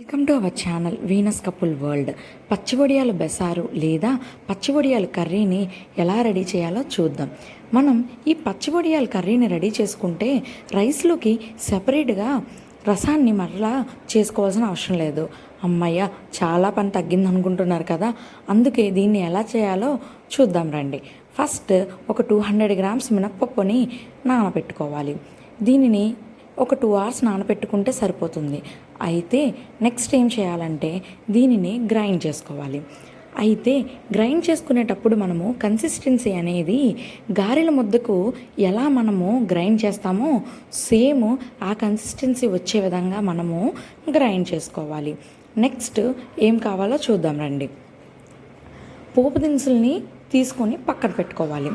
Welcome to our channel Venus couple world పచ్చివడియాలు బెసారు లేదా పచ్చివడియాలు కర్రీని ఎలా రెడీ చేయాలో చూద్దాం. మనం ఈ పచ్చివడియాలు కర్రీని రెడీ చేసుకుంటే రైస్లోకి సెపరేట్గా రసాన్ని మరలా చేసుకోవాల్సిన అవసరం లేదు. అమ్మయ్య చాలా పని తగ్గింది అనుకుంటున్నారు కదా. అందుకే దీన్ని ఎలా చేయాలో చూద్దాం రండి. ఫస్ట్ ఒక టూ హండ్రెడ్ గ్రామ్స్ మినప్పప్పుని నానబెట్టుకోవాలి. దీనిని ఒక టూ అవర్స్ నానబెట్టుకుంటే సరిపోతుంది. అయితే నెక్స్ట్ ఏం చేయాలంటే దీనిని గ్రైండ్ చేసుకోవాలి. అయితే గ్రైండ్ చేసుకునేటప్పుడు మనము కన్సిస్టెన్సీ అనేది గారెల ముద్దకు ఎలా మనము గ్రైండ్ చేస్తామో సేమ్ ఆ కన్సిస్టెన్సీ వచ్చే విధంగా మనము గ్రైండ్ చేసుకోవాలి. నెక్స్ట్ ఏం కావాలో చూద్దాం రండి. పోపు దినుసుల్ని తీసుకొని పక్కన పెట్టుకోవాలి.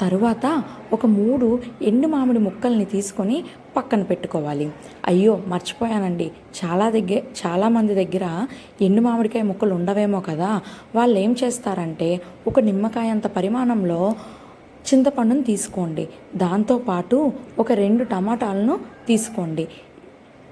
తరువాత ఒక మూడు ఎండు మామిడి ముక్కల్ని తీసుకొని పక్కన పెట్టుకోవాలి. అయ్యో మర్చిపోయానండి. చాలా దగ్గర చాలామంది దగ్గర ఎండు మామిడికాయ ముక్కలు ఉండవేమో కదా. వాళ్ళు ఏం చేస్తారంటే ఒక నిమ్మకాయ అంత పరిమాణంలో చింతపండును తీసుకోండి. దాంతోపాటు ఒక రెండు టమాటాలను తీసుకోండి.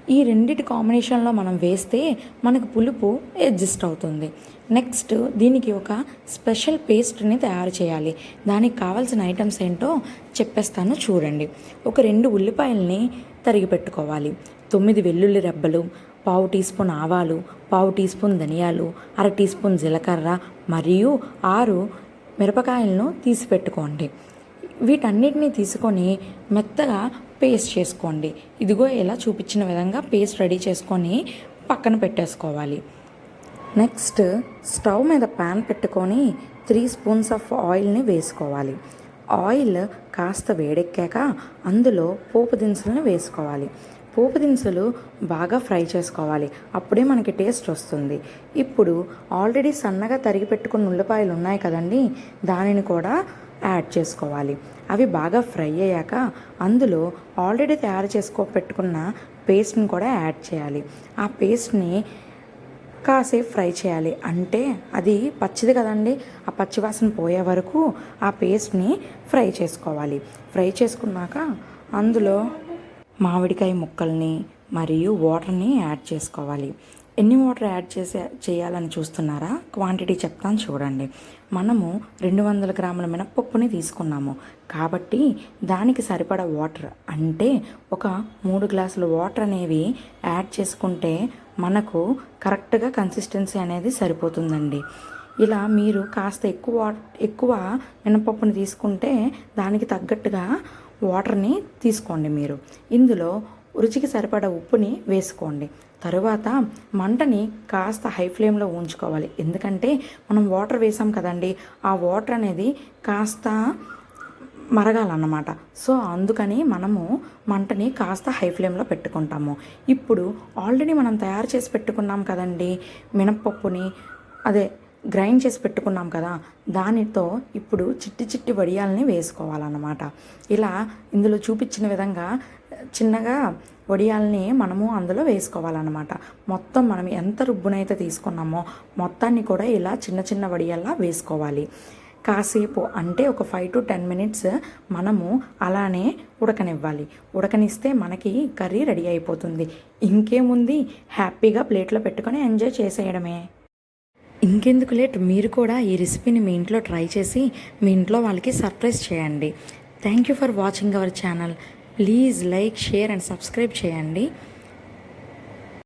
ఈ రెండిటి కాంబినేషన్లో మనం వేస్తే మనకు పులుపు అడ్జస్ట్ అవుతుంది. నెక్స్ట్ దీనికి ఒక స్పెషల్ పేస్ట్ని తయారు చేయాలి. దానికి కావాల్సిన ఐటమ్స్ ఏంటో చెప్పేస్తాను చూడండి. ఒక రెండు ఉల్లిపాయల్ని తరిగి పెట్టుకోవాలి. తొమ్మిది వెల్లుల్లి రెబ్బలు పావు టీ స్పూన్ ఆవాలు పావు టీ స్పూన్ ధనియాలు అర టీ స్పూన్ జీలకర్ర మరియు ఆరు మిరపకాయలను తీసి పెట్టుకోండి. వీటన్నిటిని తీసుకొని మెత్తగా పేస్ట్ చేసుకోండి. ఇదిగో ఇలా చూపించిన విధంగా పేస్ట్ రెడీ చేసుకొని పక్కన పెట్టేసుకోవాలి. నెక్స్ట్ స్టవ్ మీద ప్యాన్ పెట్టుకొని త్రీ స్పూన్స్ ఆఫ్ ఆయిల్ని వేసుకోవాలి. ఆయిల్ కాస్త వేడెక్కాక అందులో పోపు దినుసులను వేసుకోవాలి. పోపు దినుసులు బాగా ఫ్రై చేసుకోవాలి. అప్పుడే మనకి టేస్ట్ వస్తుంది. ఇప్పుడు ఆల్రెడీ సన్నగా తరిగి పెట్టుకున్న ఉల్లిపాయలు ఉన్నాయి కదండి దానిని కూడా యాడ్ చేసుకోవాలి. అవి బాగా ఫ్రై అయ్యాక అందులో ఆల్రెడీ తయారు చేసుకో పెట్టుకున్న పేస్ట్ని కూడా యాడ్ చేయాలి. ఆ పేస్ట్ని కాసేపు ఫ్రై చేయాలి. అంటే అది పచ్చిది కదండి ఆ పచ్చి వాసన పోయే వరకు ఆ పేస్ట్ని ఫ్రై చేసుకోవాలి. ఫ్రై చేసుకున్నాక అందులో మామిడికాయ ముక్కల్ని మరియు వాటర్ని యాడ్ చేసుకోవాలి. ఎన్ని వాటర్ యాడ్ చేసే చేయాలని చూస్తున్నారా? క్వాంటిటీ చెప్తాను చూడండి. మనము రెండు వందల గ్రాముల మినపప్పుని తీసుకున్నాము. కాబట్టి దానికి సరిపడా వాటర్ అంటే ఒక మూడు గ్లాసులు వాటర్ అనేవి యాడ్ చేసుకుంటే మనకు కరెక్ట్గా కన్సిస్టెన్సీ అనేది సరిపోతుందండి. ఇలా మీరు కాస్త ఎక్కువ ఎక్కువ మినపప్పుని తీసుకుంటే దానికి తగ్గట్టుగా వాటర్ని తీసుకోండి మీరు. ఇందులో రుచికి సరిపడా ఉప్పుని వేసుకోండి. తరువాత మంటని కాస్త హై ఫ్లేమ్లో ఉంచుకోవాలి. ఎందుకంటే మనం వాటర్ వేసాం కదండి ఆ వాటర్ అనేది కాస్త మరగాలన్నమాట. సో అందుకని మనము మంటని కాస్త హై ఫ్లేమ్లో పెట్టుకుంటాము. ఇప్పుడు ఆల్రెడీ మనం తయారు చేసి పెట్టుకున్నాం కదండి మినప్పప్పుని అదే గ్రైండ్ చేసి పెట్టుకున్నాం కదా దానితో ఇప్పుడు చిట్టి చిట్టి వడియాలని వేసుకోవాలన్నమాట. ఇలా ఇందులో చూపించిన విధంగా చిన్నగా వడియాల్ని మనము అందులో వేసుకోవాలన్నమాట. మొత్తం మనం ఎంత రుబ్బునైతే తీసుకున్నామో మొత్తాన్ని కూడా ఇలా చిన్న చిన్న వడియాల్లా వేసుకోవాలి. కాసేపు అంటే ఒక ఫైవ్ టు టెన్ మినిట్స్ మనము అలానే ఉడకనివ్వాలి. ఉడకనిస్తే మనకి కర్రీ రెడీ అయిపోతుంది. ఇంకేముంది? హ్యాపీగా ప్లేట్లో పెట్టుకొని ఎంజాయ్ చేసేయడమే. ఇంకెందుకు లేట్? మీరు కూడా ఈ రెసిపీని మీ ఇంట్లో ట్రై చేసి మీ ఇంట్లో వాళ్ళకి సర్ప్రైజ్ చేయండి. Thank you for watching our channel please like share and subscribe చేయండి.